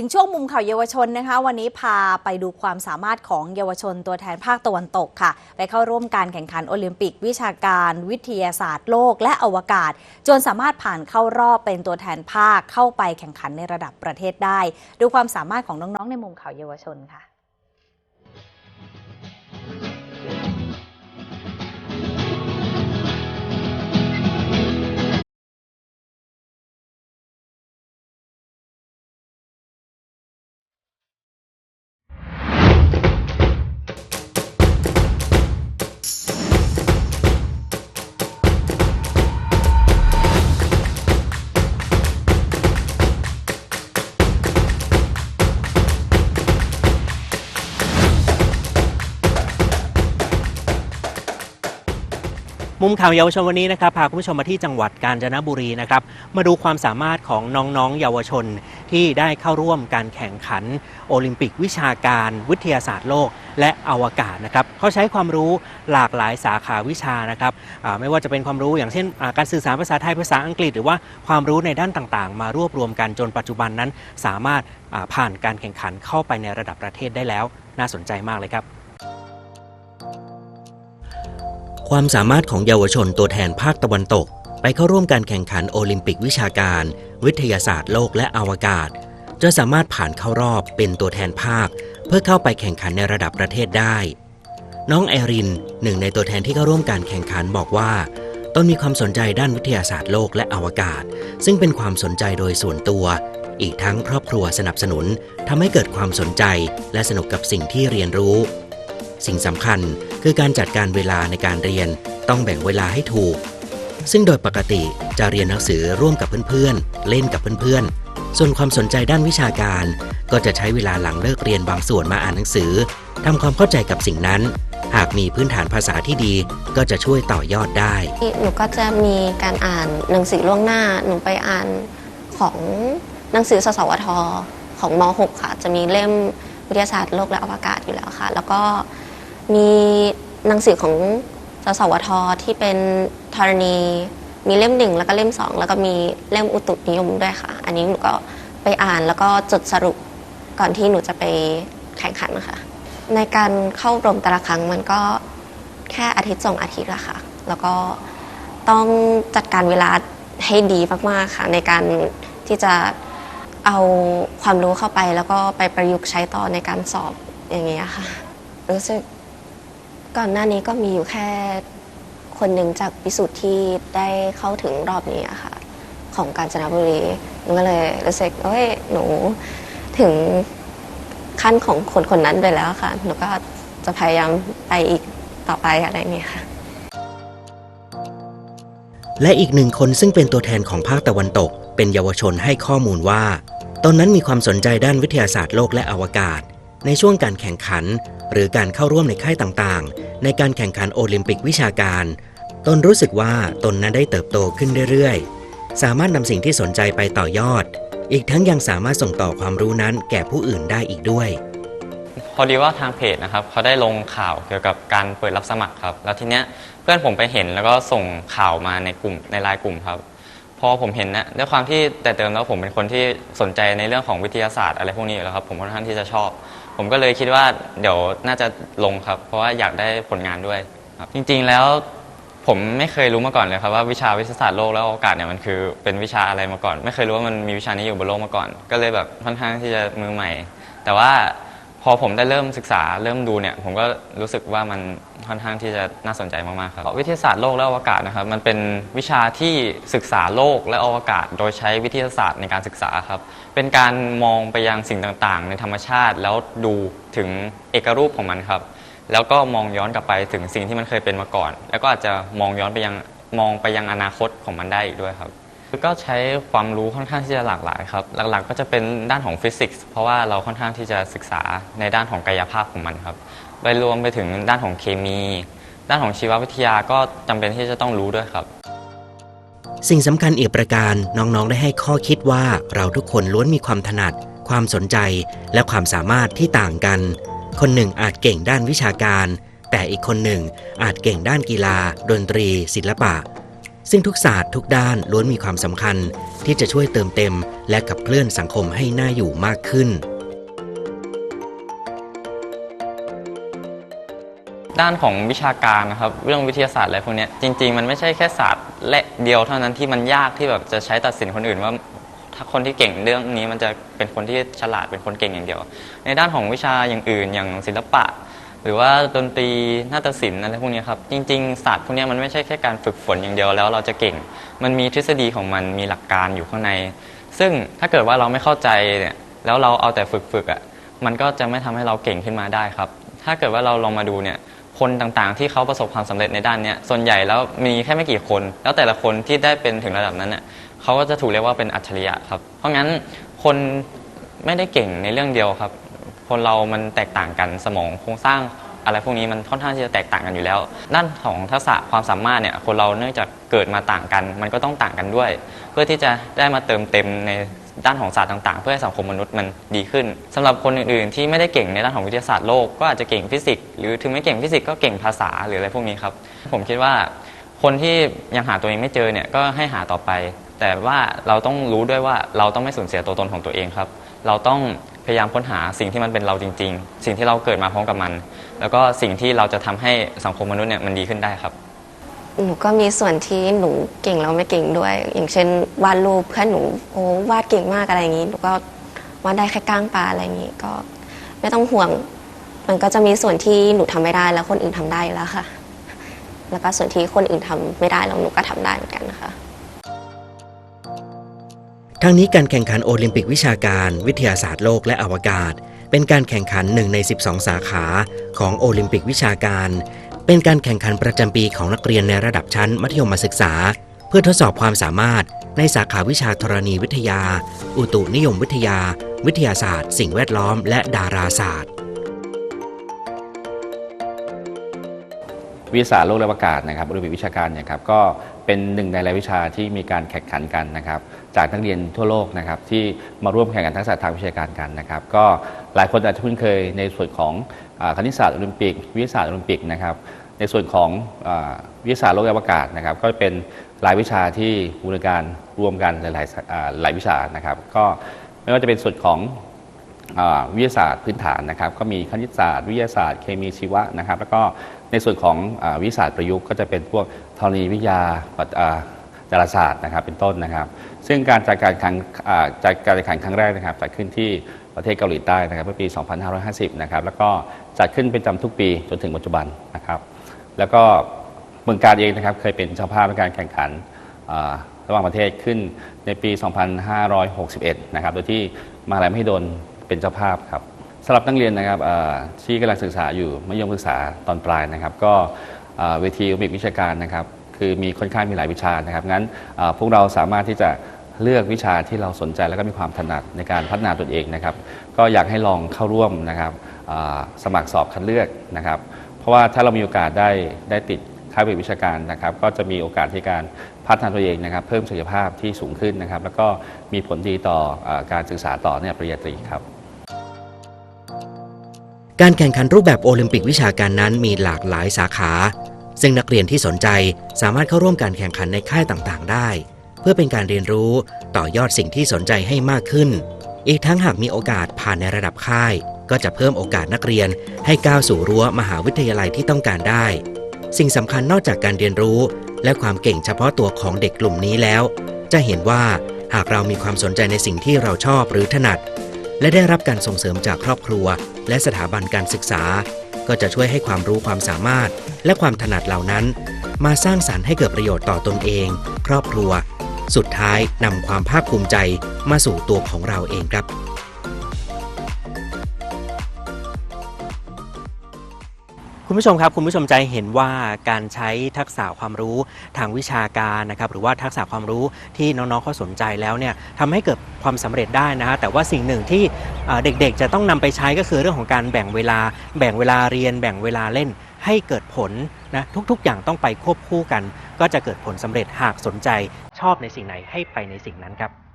ถึงช่วงมุมข่าวเยาวชนนะคะ วันนี้พาไปดูความสามารถของเยาวชนตัวแทนภาคตะวันตกค่ะ ไปเข้าร่วมการแข่งขันโอลิมปิก วิชาการวิทยาศาสตร์โลกและอวกาศ จนสามารถผ่านเข้ารอบเป็นตัวแทนภาคเข้าไปแข่งขันในระดับประเทศได้ ดูความสามารถของน้องๆในมุมข่าวเยาวชนค่ะ มุมข่าวเยาวชนวันนี้นะครับพาคุณผู้ชมมาที่จังหวัดกาญจนบุรีนะครับมาดูความสามารถของน้องๆเยาวชนที่ได้เข้าร่วมการแข่งขัน โอลิมปิกวิชาการวิทยาศาสตร์โลก และอวกาศนะครับเขาใช้ความรู้หลากหลายสาขาวิชานะครับไม่ว่าจะเป็นความรู้อย่างเช่นการสื่อสารภาษาไทยภาษาอังกฤษ หรือว่าความรู้ในด้านต่างๆ มารวบรวมกันจนปัจจุบันนั้น สามารถผ่านการแข่งขันเข้าไปในระดับประเทศได้แล้ว น่าสนใจมากเลยครับ ความสามารถของเยาวชนตัวแทนภาคตะวันตก ไปเข้าร่วมการแข่งขันโอลิมปิกวิชาการ วิทยาศาสตร์โลกและอวกาศ จะสามารถผ่านเข้ารอบเป็นตัวแทนภาค เพื่อเข้าไปแข่งขันในระดับประเทศได้ น้องไอริน หนึ่งในตัวแทนที่เข้าร่วมการแข่งขันบอกว่าตนมีความสนใจด้านวิทยาศาสตร์โลกและอวกาศ ซึ่งเป็นความสนใจโดยส่วนตัว อีกทั้งครอบครัวสนับสนุนทำให้เกิดความสนใจและสนุกกับสิ่งที่เรียนรู้ สิ่งสำคัญ คือการจัดการเวลาในการเรียนต้องแบ่งเวลาให้ถูก ซึ่งโดยปกติจะเรียนหนังสือร่วมกับเพื่อนๆ เล่นกับเพื่อนๆ ส่วนความสนใจด้านวิชาการ ก็จะใช้เวลาหลังเลิกเรียนบางส่วนมาอ่านหนังสือทำความเข้าใจกับสิ่งนั้น หากมีพื้นฐานภาษาที่ดีก็จะช่วยต่อยอดได้ หนูก็จะมีการอ่านหนังสือล่วงหน้า หนูไปอ่านของหนังสือสสวทของม .6 ค่ะ จะมีเล่มวิทยาศาสตร์โลกและอวกาศอยู่แล้วค่ะ แล้วก็ มีหนังสือของสสวทที่เป็นธรณี มีเล่มหนึ่งแล้วก็เล่มสองแล้วก็มีเล่มอุตุนิยมด้วยค่ะ อันนี้หนูก็ไปอ่านแล้วก็จดสรุปก่อนที่หนูจะไปแข่งขันนะคะในการเข้ารมแต่ละครั้งมันก็แค่อาทิตย์สองอาทิตย์ละค่ะ แล้วก็ต้องจัดการเวลาให้ดีมากๆค่ะ ในการที่จะเอาความรู้เข้าไปแล้วก็ไปประยุกต์ใช้ต่อในการสอบอย่างเงี้ยค่ะ รู้สึก ก่อนหน้านี้ก็มีอยู่แค่คนหนึ่งจากพิสูจน์ที่ได้เข้าถึงรอบนี้อะค่ะ ของกาญจนบุรีหนูก็เลยรู้สึกเอ้ยหนูถึงขั้นของคนคนนั้นไปแล้วค่ะ หนูก็จะพยายามไปอีกต่อไปอะไรอย่างเงี้ยค่ะ และอีกหนึ่งคนซึ่งเป็นตัวแทนของภาคตะวันตก เป็นเยาวชนให้ข้อมูลว่าตอนนั้นมีความสนใจด้านวิทยาศาสตร์โลกและอวกาศ ในช่วงการแข่งขัน หรือการเข้าร่วมในค่ายต่างๆ ในการแข่งขันโอลิมปิกวิชาการ ตนรู้สึกว่าตนนั้นได้เติบโตขึ้นเรื่อยๆ สามารถนำสิ่งที่สนใจไปต่อยอด อีกทั้งยังสามารถส่งต่อความรู้นั้นแก่ผู้อื่นได้อีกด้วย พอดีว่าทางเพจนะครับเขาได้ลงข่าวเกี่ยวกับการเปิดรับสมัครครับ แล้วทีเนี้ยเพื่อนผมไปเห็นแล้วก็ส่งข่าวมาในกลุ่มในไลน์กลุ่มครับ พอผมเห็นนะด้วยความที่แต่เดิมแล้วผมเป็นคนที่สนใจในเรื่องของวิทยาศาสตร์อะไรพวกนี้อยู่แล้วครับผมค่อนข้างที่จะชอบ ผมก็เลยคิดว่าเดี๋ยวน่าจะลงครับ เพราะว่าอยากได้ผลงานด้วยครับจริงๆแล้วผมไม่เคยรู้มาก่อนเลยครับว่าวิชาวิทยาศาสตร์โลกและอวกาศเนี่ยมันคือเป็นวิชาอะไรมาก่อน ไม่เคยรู้ว่ามันมีวิชานี้อยู่บนโลกมาก่อน ก็เลยแบบค่อนข้างที่จะมือใหม่ แต่ว่า พอผมได้เริ่มศึกษาเริ่มดูเนี่ยผมก็รู้สึกว่ามันค่อนข้างที่จะน่าสนใจมากๆครับวิทยาศาสตร์โลกและอวกาศนะครับมันเป็นวิชาที่ศึกษาโลกและอวกาศ โดยใช้วิทยาศาสตร์ในการศึกษาครับเป็นการมองไปยังสิ่งต่างๆ ในธรรมชาติ แล้วดูถึงเอกรูปของมันครับ แล้วก็มองย้อนกลับไปถึงสิ่งที่มันเคยเป็นมาก่อน แล้วก็อาจจะมองย้อนไปยังมองไปยังอนาคตของมันได้อีกด้วยครับ ก็ใช้ความรู้ค่อนข้างที่จะหลากหลายครับ หลักๆก็จะเป็นด้านของฟิสิกส์เพราะว่าเราค่อนข้างที่จะศึกษาในด้านของกายภาพของมันครับไปรวมไปถึงด้านของเคมี ด้านของชีววิทยาก็จำเป็นที่จะต้องรู้ด้วยครับ สิ่งสำคัญอีกประการน้องๆได้ให้ข้อคิดว่าเราทุกคนล้วนมีความถนัด ความสนใจ และความสามารถที่ต่างกัน คนหนึ่งอาจเก่งด้านวิชาการ แต่อีกคนหนึ่งอาจเก่งด้านกีฬา ดนตรี ศิลปะ ซึ่งทุกศาสตร์ทุกด้านล้วนมีความสำคัญ ที่จะช่วยเติมเต็ม และขับเคลื่อนสังคมให้น่าอยู่มากขึ้น ด้านของวิชาการนะครับเรื่องวิทยาศาสตร์อะไรพวกเนี้ยจริง ๆ มันไม่ใช่แค่ศาสตร์และเดียวเท่านั้นที่มันยากที่แบบจะใช้ตัดสินคนอื่นว่า ถ้าคนที่เก่งเรื่องนี้มันจะเป็นคนที่ฉลาดเป็นคนเก่งอย่างเดียว ในด้านของวิชาอย่างอื่นอย่างศิลปะ หรือว่าดนตรีนาฏศิลป์อะไรพวกนี้ครับ จริง ๆ ศาสตร์พวกนี้มันไม่ใช่แค่การฝึกฝนอย่างเดียวแล้วเราจะเก่ง มันมีทฤษฎีของมันมีหลักการอยู่ข้างใน ซึ่งถ้าเกิดว่าเราไม่เข้าใจเนี่ยแล้วเราเอาแต่ฝึกฝึกๆอะมันก็จะไม่ทำให้เราเก่งขึ้นมาได้ครับ ถ้าเกิดว่าเราลองมาดูเนี่ยคนต่างๆ ที่เขาประสบความสำเร็จในด้านเนี้ยส่วนใหญ่แล้วมีแค่ไม่กี่คน แล้วแต่ละคนที่ได้เป็นถึงระดับนั้นเนี่ยเขาก็จะถูกเรียกว่าเป็นอัจฉริยะครับ เพราะงั้นคนไม่ได้เก่งในเรื่องเดียวครับ คนเรามันแตกต่างกันสมองโครงสร้างอะไรพวกนี้มันค่อนข้างที่จะแตกต่างกันอยู่แล้ว ด้านของทักษะความสามารถเนี่ยคนเราเนื่องจากเกิดมาต่างกัน มันก็ต้องต่างกันด้วย เพื่อที่จะได้มาเติมเต็มในด้านของศาสตร์ต่างๆ เพื่อให้สังคมมนุษย์มันดีขึ้นสำหรับคนอื่นๆ ที่ไม่ได้เก่งในด้านของวิทยาศาสตร์โลกก็อาจจะเก่งฟิสิกส์หรือถึงไม่เก่งฟิสิกส์ก็เก่งภาษาหรืออะไรพวกนี้ครับ ผมคิดว่าคนที่ยังหาตัวเองไม่เจอเนี่ยก็ให้หาต่อไป แต่ว่าเราต้องรู้ด้วยว่าเราต้องไม่สูญเสียตัวตนของตัวเองครับ เราต้อง พยายามค้นหาสิ่งที่มันเป็นเราจริง ๆ สิ่งที่เราเกิดมาพร้อมกับมัน แล้วก็สิ่งที่เราจะทำให้สังคมมนุษย์เนี่ยมันดีขึ้นได้ครับ หนูก็มีส่วนที่หนูเก่งแล้วไม่เก่งด้วย อย่างเช่นวาดรูปเพื่อนหนูโอ้วาดเก่งมากอะไรอย่างนี้หนูก็วาดได้แค่ก้างปลาอะไรอย่างนี้ก็ไม่ต้องห่วง มันก็จะมีส่วนที่หนูทำไม่ได้แล้วคนอื่นทำได้แล้วค่ะ แล้วก็ส่วนที่คนอื่นทำไม่ได้แล้วหนูก็ทำได้เหมือนกันนะคะ ทั้งนี้การแข่งขันโอลิมปิกวิชาการวิทยาศาสตร์โลกและอวกาศ เป็นการแข่งขันหนึ่งใน 12 สาขาของโอลิมปิกวิชาการ เป็นการแข่งขันประจำปีของนักเรียนในระดับชั้นมัธยมศึกษา เพื่อทดสอบความสามารถในสาขาวิชาธรณีวิทยา อุตุนิยมวิทยา วิทยาศาสตร์ สิ่งแวดล้อม และดาราศาสตร์ วิทยาศาสตร์โลกและอวกาศนะครับโอลิมปิกวิชาการเนี่ยครับก็เป็นหนึ่งในรายวิชาที่มีการแข่งขันกันนะครับจากนักเรียนทั่วโลกนะครับที่มาร่วมแข่งขันทักษะทางวิชาการกันนะครับ ก็หลายคนอาจจะคุ้นเคยในส่วนของคณิตศาสตร์โอลิมปิก วิทยาศาสตร์โอลิมปิกนะครับในส่วนของอวิทยาศาสตร์โลกและอวกาศนะครับ ก็เป็นรายวิชาที่บูรณาการรวมกันหลายๆหลายวิชานะครับ ก็ไม่ว่าจะเป็นส่วนของ วิทยาศาสตร์พื้นฐานนะครับก็มีคณิตศาสตร์ วิทยาศาสตร์เคมีชีวะนะครับ แล้วก็ในส่วนของอวิทยาศาสตร์ประยุกต์ก็จะเป็นพวกธรณีวิทยาปัตอ่าดาราศาสตร์นะครับเป็นต้นนะครับ ซึ่งการจัดการครั้งจัดการแข่งขันครั้งแรกนะครับจัดขึ้นที่ประเทศเกาหลีใต้นะครับเมื่อปี 2550 นะครับแล้วก็จัดขึ้นเป็นจำทุกปีจนถึงปัจจุบันนะครับ แล้วก็เมืองการเองนะครับเคยเป็นเจ้าภาพในการแข่งขันระหว่างประเทศขึ้นในปี 2561 นะครับโดยที่มหาลัยมหิดล เป็นเจ้าภาพครับสำหรับนักเรียนนะครับที่กำลังศึกษาอยู่มัธยมศึกษาตอนปลายนะครับ ก็เวทีอลิมปิกวิชาการนะครับ คือมีค่อนข้างมีหลายวิชานะครับงั้นพวกเราสามารถที่จะเลือกวิชาที่เราสนใจแล้วก็มีความถนัดในการพัฒนาตนเองนะครับ ก็อยากให้ลองเข้าร่วมนะครับสมัครสอบคัดเลือกนะครับ เพราะว่าถ้าเรามีโอกาสได้ได้ติดค่ายวิชาการนะครับ ก็จะมีโอกาสที่การพัฒนาตัวเองนะครับ เพิ่มศักยภาพที่สูงขึ้นนะครับ แล้วก็มีผลดีต่ออการศึกษาต่อในปริญญาตรีครับ การแข่งขันรูปแบบโอลิมปิกวิชาการนั้นมีหลากหลายสาขา ซึ่งนักเรียนที่สนใจสามารถเข้าร่วมการแข่งขันในค่ายต่างๆ ได้ เพื่อเป็นการเรียนรู้ต่อยอดสิ่งที่สนใจให้มากขึ้น อีกทั้งหากมีโอกาสผ่านในระดับค่าย ก็จะเพิ่มโอกาสนักเรียนให้ก้าวสู่รั้วมหาวิทยาลัยที่ต้องการได้ สิ่งสำคัญนอกจากการเรียนรู้ และความเก่งเฉพาะตัวของเด็กกลุ่มนี้แล้ว จะเห็นว่าหากเรามีความสนใจในสิ่งที่เราชอบหรือถนัด และได้รับการส่งเสริมจากครอบครัว และสถาบันการศึกษา ก็จะช่วยให้ความรู้ความสามารถ และความถนัดเหล่านั้น มาสร้างสารรค์ให้เกิดประโยชน์ต่อตนเอง ครอบครัว สุดท้ายนำความภาคภูมิใจมาสู่ตัวของเราเองครับ คุณผู้ชมครับคุณผู้ชมใจเห็นว่าการใช้ทักษะความรู้ทางวิชาการนะครับหรือว่าทักษะความรู้ที่น้องๆเขาสนใจแล้วเนี่ยทำให้เกิดความสำเร็จได้นะฮะแต่ว่าสิ่งหนึ่งที่เอ่อเด็กๆ จะต้องนำไปใช้ก็คือเรื่องของการแบ่งเวลา แบ่งเวลาเรียน แบ่งเวลาเล่นให้เกิดผลนะทุกๆ อย่างต้องไปควบคู่กัน ก็จะเกิดผลสำเร็จหากสนใจชอบในสิ่งไหนให้ไปในสิ่งนั้นครับ